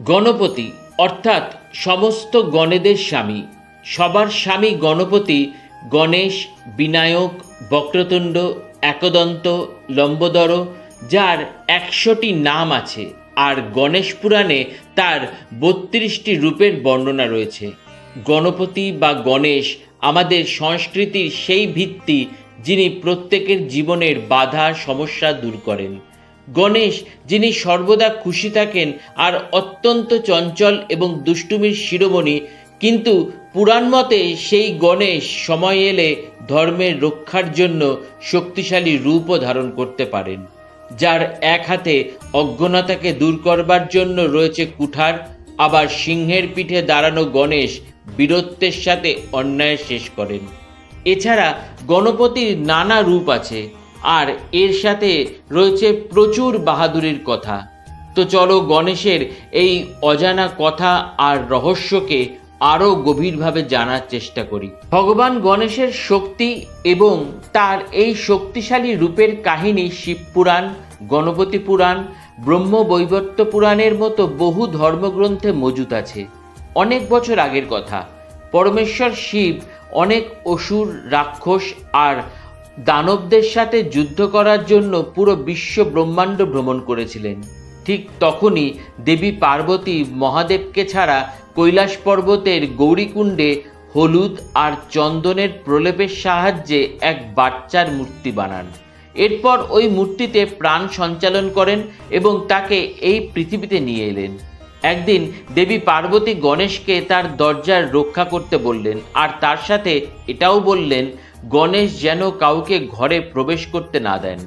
গণপতি, অর্থাৎ সমস্ত গণেদের স্বামী। সবার স্বামী গণপতি, গণেশ, বিনায়ক, বক্রতুণ্ড, একদন্ত, লম্বোদর, যার একশোটি নাম আছে, আর গণেশ পুরাণে তার বত্রিশটি রূপের বর্ণনা রয়েছে। গণপতি বা গণেশ আমাদের সংস্কৃতির সেই ভিত্তি যিনি প্রত্যেকের জীবনের বাধা, সমস্যা দূর করেন। গণেশ, যিনি সর্বদা খুশি থাকেন আর অত্যন্ত চঞ্চল এবং দুষ্টুমির শিরোমণি, কিন্তু পুরাণ মতে সেই গণেশ সময় এলে ধর্মের রক্ষার জন্য শক্তিশালী রূপও ধারণ করতে পারেন, যার এক হাতে অজ্ঞনতাকে দূর করবার জন্য রয়েছে কুঠার, আবার সিংহের পিঠে দাঁড়ানো গণেশ বীরত্বের সাথে অন্যায় শেষ করেন। এছাড়া গণপতির নানা রূপ আছে। আর এর সাথে রয়েছে প্রচুর বাহাদুরির কথা। তো চলো গণেশের এই অজানা কথা আর রহস্যকে আরও গভীরভাবে জানার চেষ্টা করি। ভগবান গণেশের শক্তি এবং তার এই শক্তিশালী রূপের কাহিনী শিবপুরাণ গণপতি পুরাণ, ব্রহ্ম বৈবর্ত পুরাণের মতো বহু ধর্মগ্রন্থে মজুত আছে। অনেক বছর আগের কথা। পরমেশ্বর শিব অনেক অসুর, রাক্ষস আর দানবদের সাথে যুদ্ধ করার জন্য পুরো বিশ্ব ব্রহ্মাণ্ড ভ্রমণ করেছিলেন। ঠিক তখনই দেবী পার্বতী মহাদেবকে ছাড়া কৈলাস পর্বতের গৌরীকুণ্ডে হলুদ আর চন্দনের প্রলেপের সাহায্যে এক বাচ্চার মূর্তি বানান। এরপর ওই মূর্তিতে প্রাণ সঞ্চালন করেন এবং তাকে এই পৃথিবীতে নিয়ে এলেন। একদিন দেবী পার্বতী গণেশকে তার দরজার রক্ষা করতে বললেন আর তার সাথে এটাও বললেন গণেশ যেন কাউকে ঘরে প্রবেশ করতে না দেন।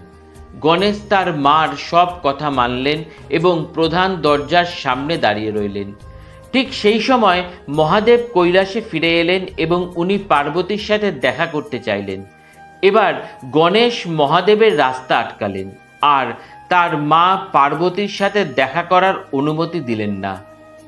গণেশ তার মার সব কথা মানলেন এবং প্রধান দরজার সামনে দাঁড়িয়ে রইলেন। ঠিক সেই সময় মহাদেব কৈলাসে ফিরে এলেন এবং উনি পার্বতীর সাথে দেখা করতে চাইলেন। এবার গণেশ মহাদেবের রাস্তা আটকালেন আর তার মা পার্বতীর সাথে দেখা করার অনুমতি দিলেন না।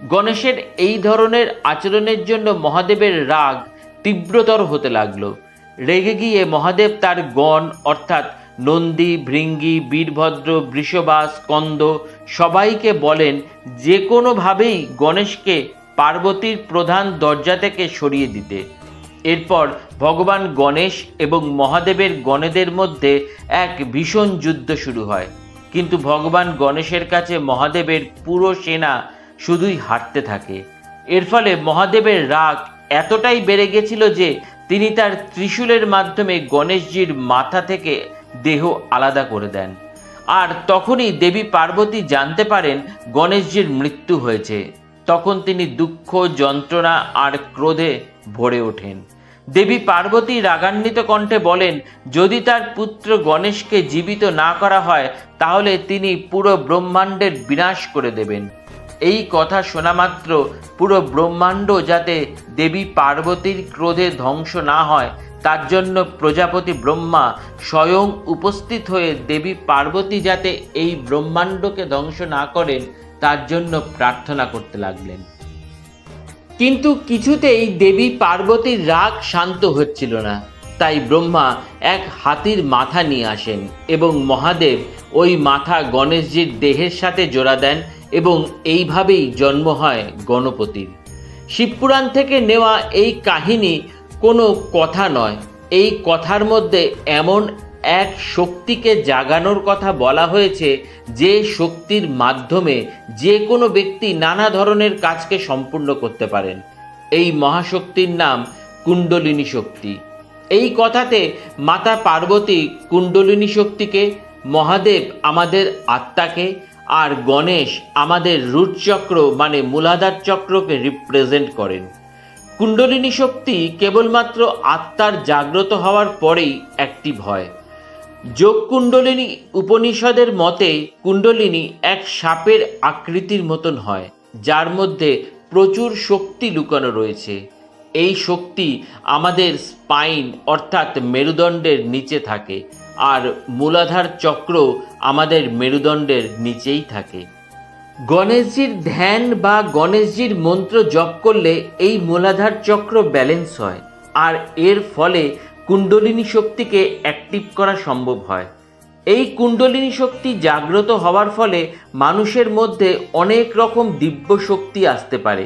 গণেশের এই ধরনের আচরণের জন্য মহাদেবের রাগ তীব্রতর হতে লাগল। রেগে গিয়ে মহাদেব তার গণ, অর্থাৎ নন্দী, ভৃঙ্গি, বীরভদ্র, বৃষবা, স্কন্দ সবাইকে বলেন যে কোনোভাবেই গণেশকে পার্বতীর প্রধান দরজা থেকে সরিয়ে দিতে। এরপর ভগবান গণেশ এবং মহাদেবের গণেদের মধ্যে এক ভীষণ যুদ্ধ শুরু হয়। কিন্তু ভগবান গণেশের কাছে মহাদেবের পুরো সেনা শুধুই হারতে থাকে। এর ফলে মহাদেবের রাগ এতটাই বেড়ে গেছিল যে তিনি তার ত্রিশূলের মাধ্যমে গণেশজির মাথা থেকে দেহ আলাদা করে দেন। আর তখনই দেবী পার্বতী জানতে পারেন গণেশজির মৃত্যু হয়েছে। তখন তিনি দুঃখ, যন্ত্রণা আর ক্রোধে ভরে ওঠেন। দেবী পার্বতী রাগান্বিত কণ্ঠে বলেন, যদি তার পুত্র গণেশকে জীবিত না করা হয়, তাহলে তিনি পুরো ব্রহ্মাণ্ডের বিনাশ করে দেবেন। এই কথা শোনা মাত্র পুরো ব্রহ্মাণ্ড যাতে দেবী পার্বতীর ক্রোধে ধ্বংস না হয়, তার জন্য প্রজাপতি ব্রহ্মা স্বয়ং উপস্থিত হয়ে দেবী পার্বতী যাতে এই ব্রহ্মাণ্ডকে ধ্বংস না করেন, তার জন্য প্রার্থনা করতে লাগলেন। কিন্তু কিছুতেই দেবী পার্বতীর রাগ শান্ত হচ্ছিল না। তাই ব্রহ্মা এক হাতির মাথা নিয়ে আসেন এবং মহাদেব ওই মাথা গণেশজির দেহের সাথে জোড়া দেন এবং এইভাবেই জন্ম হয় গণপতির। শিবপুরাণ থেকে নেওয়া এই কাহিনী কোনো কথা নয়। এই কথার মধ্যে এমন এক শক্তিকে জাগানোর কথা বলা হয়েছে যে শক্তির মাধ্যমে যে কোনো ব্যক্তি নানা ধরনের কাজকে সম্পূর্ণ করতে পারেন। এই মহাশক্তির নাম কুণ্ডলিনী শক্তি। এই কথাতে মাতা পার্বতী কুণ্ডলিনী শক্তিকে, মহাদেব আমাদের আত্মাকে আর গণেশ আমাদের রুট চক্র মানে মূলাধার চক্রকে রিপ্রেজেন্ট করেন। কুণ্ডলিনী শক্তি কেবলমাত্র আত্মার জাগ্রত হওয়ার পরেই অ্যাক্টিভ হয় যোগ কুণ্ডলিনী উপনিষদের মতে কুণ্ডলিনী এক সাপের আকৃতির মতন হয়, যার মধ্যে প্রচুর শক্তি লুকানো রয়েছে। এই শক্তি আমাদের স্পাইন অর্থাৎ মেরুদণ্ডের নিচে থাকে। আর মূলাধার চক্র আমাদের মেরুদণ্ডের নিচেই থাকে। গণেশজির ধ্যান বা গণেশজির মন্ত্র জপ করলে এই মূলাধার চক্র ব্যালেন্স হয়, আর এর ফলে কুণ্ডলিনী শক্তিকে অ্যাক্টিভ করা সম্ভব হয়। এই কুণ্ডলিনী শক্তি জাগ্রত হওয়ার ফলে মানুষের মধ্যে অনেক রকম দিব্য শক্তি আসতে পারে।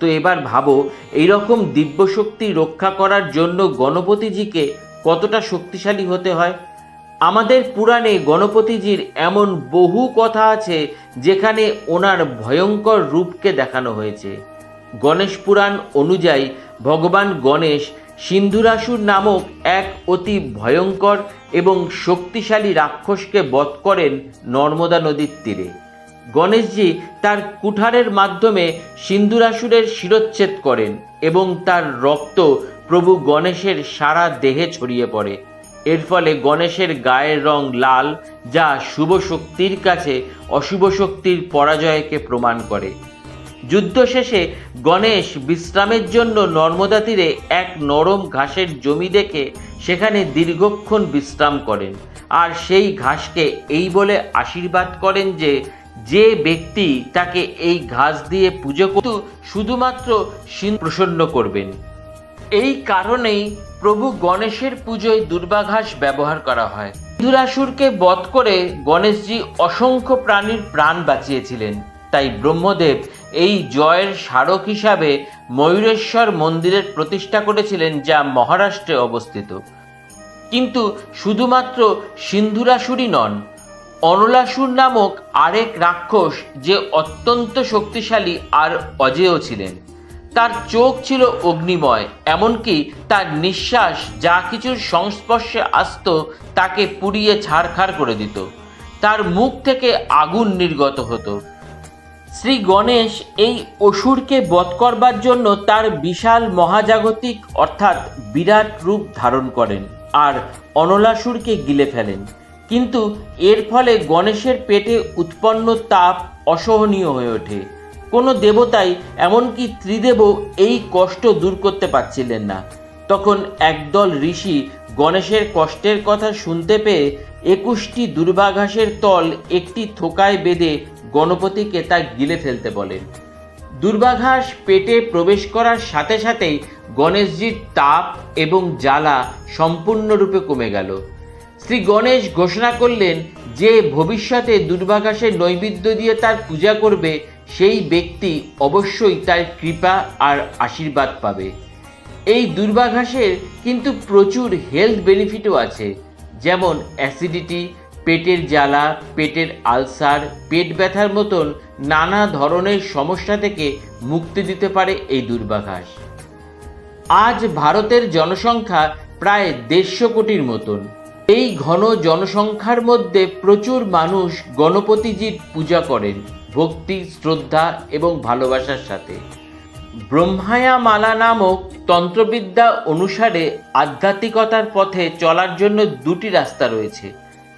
তো এবার ভাবো এই রকম দিব্য শক্তি রক্ষা করার জন্য গণপতিজিকে কতটা শক্তিশালী হতে হয়? আমাদের পুরাণে গণপতিজির এমন বহু কথা আছে যেখানে ওনার ভয়ঙ্কর রূপকে দেখানো হয়েছে। গণেশ পুরাণ অনুযায়ী ভগবান গণেশ সিন্ধুরাসুর নামক এক অতি ভয়ঙ্কর এবং শক্তিশালী রাক্ষসকে বধ করেন নর্মদা নদীর তীরে। গণেশজি তার কুঠারের মাধ্যমে সিন্ধুরাসুরের শিরচ্ছেদ করেন এবং তার রক্ত প্রভু গণেশের সারা দেহে ছড়িয়ে পড়ে। এর ফলে গণেশের গায়ের রং লাল, যা শুভ শক্তির কাছে অশুভ শক্তির পরাজয়কে প্রমাণ করে। যুদ্ধ শেষে গণেশ বিশ্রামের জন্য নর্মদা তীরে এক নরম ঘাসের জমি দেখে সেখানে দীর্ঘক্ষণ বিশ্রাম করেন। আর সেই ঘাসকে এই বলে আশীর্বাদ করেন যে যে ব্যক্তি তাকে এই ঘাস দিয়ে পুজো করত শুধুমাত্র সিন প্রসন্ন করবেন। এই কারণেই প্রভু গণেশের পুজোয় দুর্বাঘাস ব্যবহার করা হয়। সিন্ধুরাসুরকে বধ করে গণেশজি অসংখ্য প্রাণীর প্রাণ বাঁচিয়েছিলেন। তাই ব্রহ্মদেব এই জয়ের স্মারক হিসাবে ময়ূরেশ্বর মন্দিরের প্রতিষ্ঠা করেছিলেন যা মহারাষ্ট্রে অবস্থিত। কিন্তু শুধুমাত্র সিন্ধুরাসুরই নন, অনলাসুর নামক আরেক রাক্ষস যে অত্যন্ত শক্তিশালী আর অজেয় ছিলেন। তার চোখ ছিল অগ্নিময়, এমনকি তার নিঃশ্বাস যা কিছুর সংস্পর্শে আসত তাকে পুড়িয়ে ছাড়খাড় করে দিত। তার মুখ থেকে আগুন নির্গত হতো। শ্রী গণেশ এই অসুরকে বধ করবার জন্য তার বিশাল মহাজাগতিক, অর্থাৎ বিরাট রূপ ধারণ করেন আর অনলাসুরকে গিলে ফেলেন। কিন্তু এর ফলে গণেশের পেটে উৎপন্ন তাপ অসহনীয় হয়ে ওঠে। কোনো দেবতাই এমনকি ত্রিদেবও এই কষ্ট দূর করতে পারছিলেন না। তখন একদল ঋষি গণেশের কষ্টের কথা শুনতে পেয়ে একুশটি দুর্বাঘাসের তল একটি থোকায় বেঁধে গণপতিকে তা গিলে ফেলতে বলেন। দুর্বাঘাস পেটে প্রবেশ করার সাথে সাথেই গণেশজির তাপ এবং জ্বালা সম্পূর্ণরূপে কমে গেল। শ্রী গণেশ ঘোষণা করলেন যে ভবিষ্যতে দুর্বাঘাসের নৈবেদ্য দিয়ে তার পূজা করবে সেই ব্যক্তি অবশ্যই তার কৃপা আর আশীর্বাদ পাবে। এই দুর্বাঘাসের কিন্তু প্রচুর হেলথ বেনিফিটও আছে, যেমন অ্যাসিডিটি পেটের জ্বালা, পেটের আলসার, পেট ব্যথার মতন নানা ধরনের সমস্যা থেকে মুক্তি দিতে পারে এই দুর্বাঘাস। আজ ভারতের জনসংখ্যা প্রায় দেড়শো কোটির মতন। এই ঘন জনসংখ্যার মধ্যে প্রচুর মানুষ গণপতিজির পূজা করেন। ভক্তি, শ্রদ্ধা এবং ভালোবাসার সাথে। ব্রহ্মায়া মালা নামক তন্ত্রবিদ্যা অনুসারে আধ্যাত্মিকতার পথে চলার জন্য দুটি রাস্তা রয়েছে।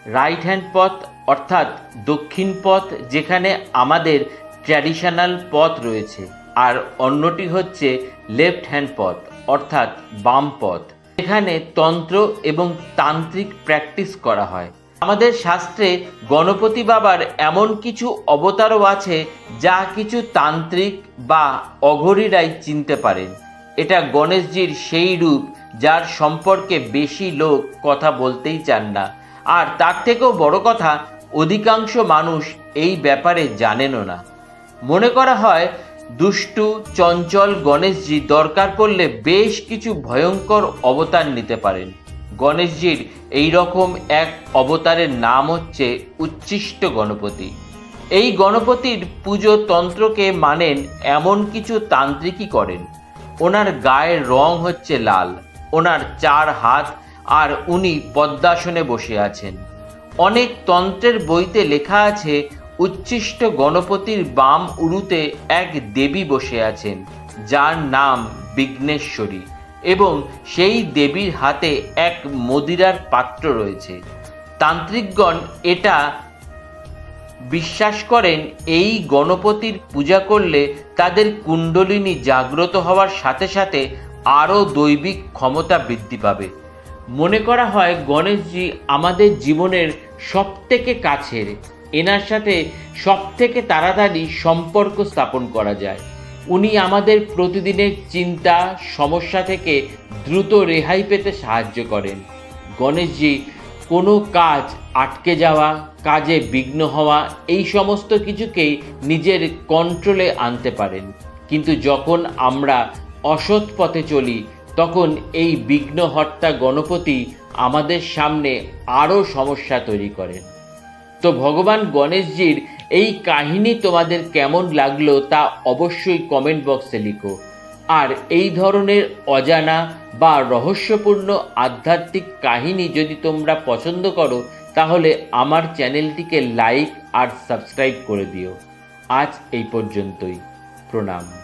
রাইট হ্যান্ড পথ, অর্থাৎ দক্ষিণ পথ, যেখানে আমাদের ট্র্যাডিশনাল পথ রয়েছে। আর অন্যটি হচ্ছে লেফট হ্যান্ড পথ, অর্থাৎ বাম পথ এখানে তন্ত্র এবং তান্ত্রিক প্র্যাকটিস করা হয়। আমাদের শাস্ত্রে গণপতি বাবার এমন কিছু অবতারও আছে যা কিছু তান্ত্রিক বা অঘরীরাই চিনতে পারেন। এটা গণেশজির সেই রূপ যার সম্পর্কে বেশি লোক কথা বলতেই চান না। আর তার থেকেও বড় কথা, অধিকাংশ মানুষ এই ব্যাপারে জানেনও না। মনে করা হয়, দুষ্টু, চঞ্চল গণেশজি দরকার পড়লে বেশ কিছু ভয়ঙ্কর অবতার নিতে পারেন। গণেশজির এই রকম এক অবতারের নাম হচ্ছে উচ্ছিষ্ট গণপতি। এই গণপতির পুজো তন্ত্রকে মানেন এমন কিছু তান্ত্রিকই করেন। ওনার গায়ের রং হচ্ছে লাল, ওনার চার হাত আর উনি পদ্মাসনে বসে আছেন। অনেক তন্ত্রের বইতে লেখা আছে, উচ্ছিষ্ট গণপতির বাম উরুতে এক দেবী বসে আছেন, যার নাম বিঘ্নেশ্বরী। এবং সেই দেবীর হাতে এক মদিরার পাত্র রয়েছে। তান্ত্রিকগণ এটা বিশ্বাস করেন, এই গণপতির পূজা করলে তাদের কুণ্ডলিনী জাগ্রত হওয়ার সাথে সাথে আরও দৈবিক ক্ষমতা বৃদ্ধি পাবে। মনে করা হয়, গণেশজি আমাদের জীবনের সবথেকে কাছের। এনার সাথে সবথেকে তাড়াতাড়ি সম্পর্ক স্থাপন করা যায়। উনি আমাদের প্রতিদিনের চিন্তা, সমস্যা থেকে দ্রুত রেহাই পেতে সাহায্য করেন। গণেশজি, কোনো কাজ আটকে যাওয়া, কাজে বিঘ্ন হওয়া, এই সমস্ত কিছুকেই নিজের কন্ট্রোলে আনতে পারেন। কিন্তু যখন আমরা অসৎ পথে চলি, তখন এই বিঘ্নহর্তা গণপতি আমাদের সামনে আরও সমস্যা তৈরি করেন। তো ভগবান গণেশজির এই কাহিনী তোমাদের কেমন লাগল তা অবশ্যই কমেন্ট বক্সে লিখো। আর এই ধরনের অজানা বা রহস্যপূর্ণ আধ্যাত্মিক কাহিনী যদি তোমরা পছন্দ করো, তাহলে আমার চ্যানেলটিকে লাইক আর সাবস্ক্রাইব করে দিও। আজ এই পর্যন্তই। প্রণাম।